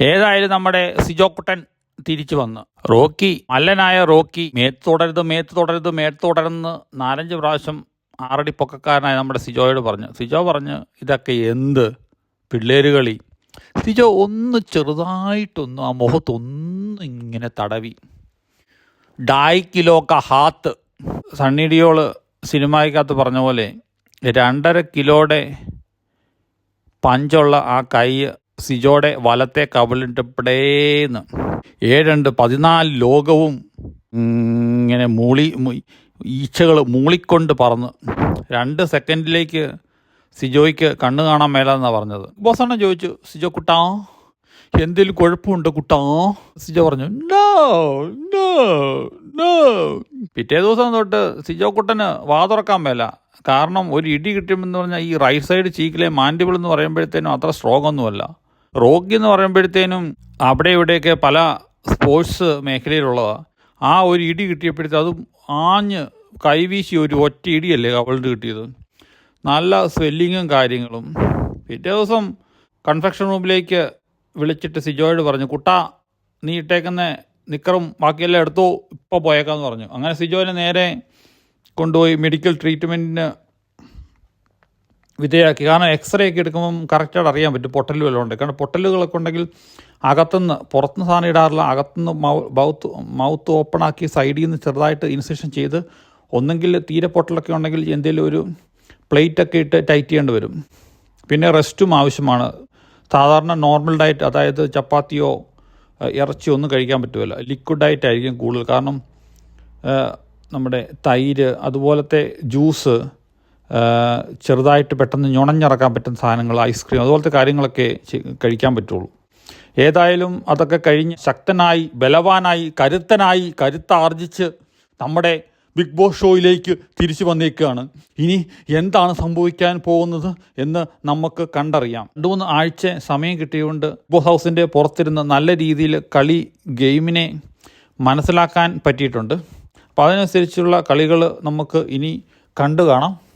ഏതായാലും നമ്മുടെ സിജോക്കുട്ടൻ തിരിച്ചു വന്ന്. റോക്കി മല്ലനായ റോക്കി മേത്ത് തുടരുത് മേത്ത് തുടരുത് മേത്ത് തുടരുന്ന് നാലഞ്ച് പ്രാവശ്യം ആറടി പൊക്കക്കാരനായ നമ്മുടെ സിജോയോട് പറഞ്ഞു. സിജോ പറഞ്ഞു ഇതൊക്കെ എന്ത് പിള്ളേര് കളി? സിജോ ഒന്ന് ചെറുതായിട്ടൊന്ന് ആ മുഖത്തൊന്ന് ഇങ്ങനെ തടവി. ഡായ് കിലോ ഹാത്ത്. സണ്ണി ഡിയോൾ സിനിമയ്ക്കകത്ത് പറഞ്ഞ പോലെ രണ്ടര കിലോയുടെ പഞ്ചുള്ള ആ കൈ സിജോയുടെ വലത്തെ കവിളിട്ട് പിടേന്ന് ഏഴണ്ട് പതിനാല് ലോകവും ഇങ്ങനെ മൂളി ഈച്ചകൾ മൂളിക്കൊണ്ട് പറന്ന്. രണ്ട് സെക്കൻഡിലേക്ക് സിജോയ്ക്ക് കണ്ണു കാണാൻ മേലെന്നാണ് പറഞ്ഞത്. ബോസണ്ണ ചോദിച്ചു. സിജോ കുട്ടാ എന്തേലും കുഴപ്പമുണ്ട് കുട്ടാ? സിജോ പറഞ്ഞു നോ നോ നോ. പിറ്റേ ദിവസം തൊട്ട് സിജോ കുട്ടന് വാതുറക്കാൻ മേല. കാരണം ഒരു ഇടി കിട്ടുമെന്ന് പറഞ്ഞാൽ ഈ റൈറ്റ് സൈഡ് ചീക്കിലെ മാൻഡിബിൾ എന്ന് പറയുമ്പോഴത്തേനും അത്ര സ്ട്രോങ് ഒന്നുമല്ല. റോക്കി എന്ന് പറയുമ്പോഴത്തേനും അവിടെ ഇവിടെയൊക്കെ പല സ്പോർട്സ് മേഖലയിലുള്ളതാണ് ആ ഒരു ഇടി കിട്ടിയപ്പോഴത്തെ അതും ആഞ്ഞ് കൈവീശി ഒരു ഒറ്റ ഇടിയല്ലേ അവളുടെ കിട്ടിയത്. നല്ല സ്വെല്ലിങ്ങും കാര്യങ്ങളും. പിറ്റേ ദിവസം കൺഫെക്ഷൻ റൂമിലേക്ക് വിളിച്ചിട്ട് സിജോയോട് പറഞ്ഞു കുട്ട നീ ഇട്ടേക്കുന്ന നിക്കറും ബാക്കിയെല്ലാം എടുത്തോ ഇപ്പോൾ പോയേക്കാന്ന് പറഞ്ഞു. അങ്ങനെ സിജോനെ നേരെ കൊണ്ടുപോയി മെഡിക്കൽ ട്രീറ്റ്മെന്റിന് വിധേയമാക്കി. കാരണം എക്സ്റേ ഒക്കെ എടുക്കുമ്പം കറക്റ്റായിട്ട് അറിയാൻ പറ്റും പൊട്ടൽ വല്ലതും ഉണ്ട്. കാരണം പൊട്ടലുകളൊക്കെ ഉണ്ടെങ്കിൽ അകത്തുനിന്ന് പുറത്തുനിന്ന് സാധനം ഇടാറില്ല. അകത്തുനിന്ന് മൗത്ത് മൗത്ത് ഓപ്പൺ ആക്കി സൈഡിൽ നിന്ന് ചെറുതായിട്ട് ഇൻസെഷൻ ചെയ്ത് ഒന്നെങ്കിൽ തീരെ പൊട്ടലൊക്കെ ഉണ്ടെങ്കിൽ എന്തെങ്കിലും ഒരു പ്ലേറ്റൊക്കെ ഇട്ട് ടൈറ്റ് ചെയ്യേണ്ടി വരും. പിന്നെ റെസ്റ്റും ആവശ്യമാണ്. സാധാരണ നോർമൽ ഡയറ്റ് അതായത് ചപ്പാത്തിയോ ഇറച്ചിയോ ഒന്നും കഴിക്കാൻ പറ്റുമല്ല ലിക്വിഡ് ഡയറ്റ് ആയിരിക്കും കൂടുതൽ. കാരണം നമ്മുടെ തൈര് അതുപോലത്തെ ജ്യൂസ് ചെറുതായിട്ട് പെട്ടെന്ന് ഞുണഞ്ഞിറക്കാൻ പറ്റുന്ന സാധനങ്ങൾ ഐസ്ക്രീം അതുപോലത്തെ കാര്യങ്ങളൊക്കെ കഴിക്കാൻ പറ്റുള്ളൂ. ഏതായാലും അതൊക്കെ കഴിഞ്ഞ് ശക്തനായി ബലവാനായി കരുത്തനായി കരുത്താർജിച്ച് നമ്മുടെ ബിഗ് ബോസ് ഷോയിലേക്ക് തിരിച്ചു വന്നേക്കുകയാണ് ഇനി എന്താണ് സംഭവിക്കാൻ പോകുന്നത് എന്ന് നമുക്ക് കണ്ടറിയാം. രണ്ട് മൂന്ന് ആഴ്ച സമയം കിട്ടിയുകൊണ്ട് ബിഗ് ബോസ് ഹൗസിന്റെ പുറത്തിരുന്ന് നല്ല രീതിയിൽ കളി ഗെയിമിനെ മനസ്സിലാക്കാൻ പറ്റിയിട്ടുണ്ട്. അപ്പോൾ അതിനനുസരിച്ചുള്ള കളികൾ നമുക്ക് ഇനി കണ്ടു കാണാം.